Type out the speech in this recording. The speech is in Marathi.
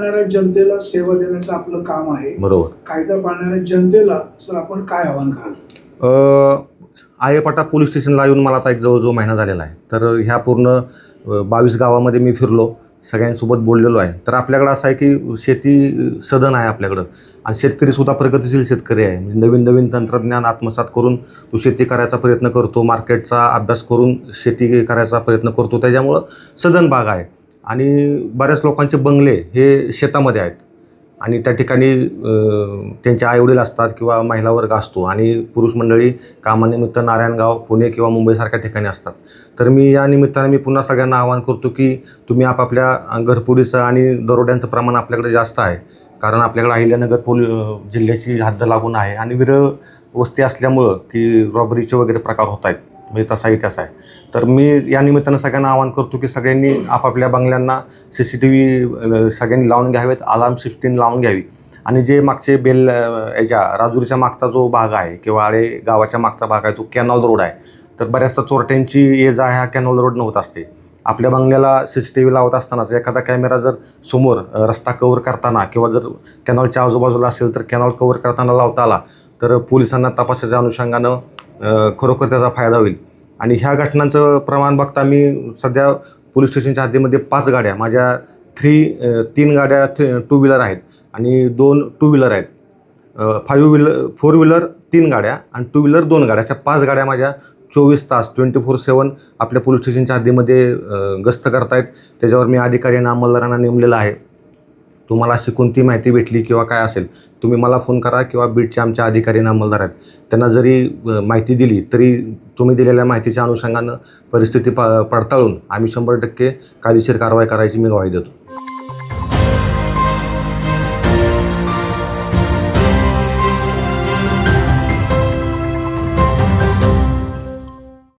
पाळणाऱ्या जनतेला सेवा देण्याचं आपलं काम आहे. बरोबर. कायदा पाळणाऱ्या जनतेला सर आपण काय आवाहन कराल? आयेपाटा पोलीस स्टेशनला येऊन मला आता एक जवळजवळ महिना झालेला आहे. तर ह्या पूर्ण बावीस गावामध्ये मी फिरलो सगळ्यांसोबत बोललेलो आहे. तर आपल्याकडं असं आहे की शेती सदन आहे आपल्याकडं. आणि शेतकरीसुद्धा प्रगतिशील शेतकरी आहे. म्हणजे नवीन नवीन तंत्रज्ञान आत्मसात करून तो शेती करायचा प्रयत्न करतो मार्केटचा अभ्यास करून शेती करायचा प्रयत्न करतो. त्याच्यामुळं सदन भाग आहे. आणि बऱ्याच लोकांचे बंगले हे शेतामध्ये आहेत. आणि त्या ठिकाणी त्यांचे आईवडील असतात किंवा महिला वर्ग असतो आणि पुरुष मंडळी कामानिमित्त नारायणगाव पुणे किंवा मुंबईसारख्या ठिकाणी असतात. तर मी या निमित्ताने मी पुन्हा सगळ्यांना आवाहन करतो की तुम्ही आपापल्या घरपुडीचं आणि दरोड्यांचं प्रमाण आपल्याकडे जास्त आहे. कारण आपल्याकडे अहिल्यानगर पोल जिल्ह्याची हद्द लागून आहे आणि विरळ वस्ती असल्यामुळं की रॉबरीचे वगैरे प्रकार होत आहेत. म्हणजे तसा इतिहास आहे. तर मी या निमित्तानं सगळ्यांना आवाहन करतो की सगळ्यांनी आपापल्या बंगल्यांना सी सी टी व्ही सगळ्यांनी लावून घ्यावेत अलार्म सिस्टीम लावून घ्यावी. आणि जे मागचे बेल याच्या राजूरच्या मागचा जो भाग आहे किंवा आळे गावाच्या मागचा भाग आहे तो कॅनॉल रोड आहे. तर बऱ्याचदा चोरट्यांची ये जा ह्या कॅनॉल रोडनं होत असते. आपल्या बंगल्याला सी सी टी व्ही लावत असतानाच एखादा कॅमेरा जर समोर रस्ता कवर करताना किंवा जर कॅनॉलच्या आजूबाजूला असेल तर कॅनॉल कव्हर करताना लावता आला तर पोलिसांना तपासाच्या अनुषंगानं खरोखर त्याचा फायदा होईल. आणि ह्या घटनांचं प्रमाण बघता मी सध्या पोलीस स्टेशनच्या हद्दीमध्ये पाच गाड्या माझ्या थ्री तीन गाड्या टू व्हीलर आहेत आणि दोन टू व्हीलर आहेत. फाईव्ह व्हीलर फोर व्हीलर तीन गाड्या आणि टू व्हीलर दोन गाड्या. अशा पाच गाड्या माझ्या चोवीस तास ट्वेंटी फोर सेवन आपल्या पोलीस स्टेशनच्या हद्दीमध्ये गस्त करतायत. त्याच्यावर मी अधिकारी आणि अंमलदारांना नेमलेलं आहे. तुम्हाला अशी कोणती माहिती भेटली किंवा काय असेल तुम्ही मला फोन करा किंवा बीटचे आमच्या अधिकारी अंमलदार आहेत त्यांना जरी माहिती दिली तरी तुम्ही दिलेल्या माहितीच्या अनुषंगानं परिस्थिती प पडताळून आम्ही शंभर टक्के कायदेशीर कारवाई करायची मी ग्वाही देतो.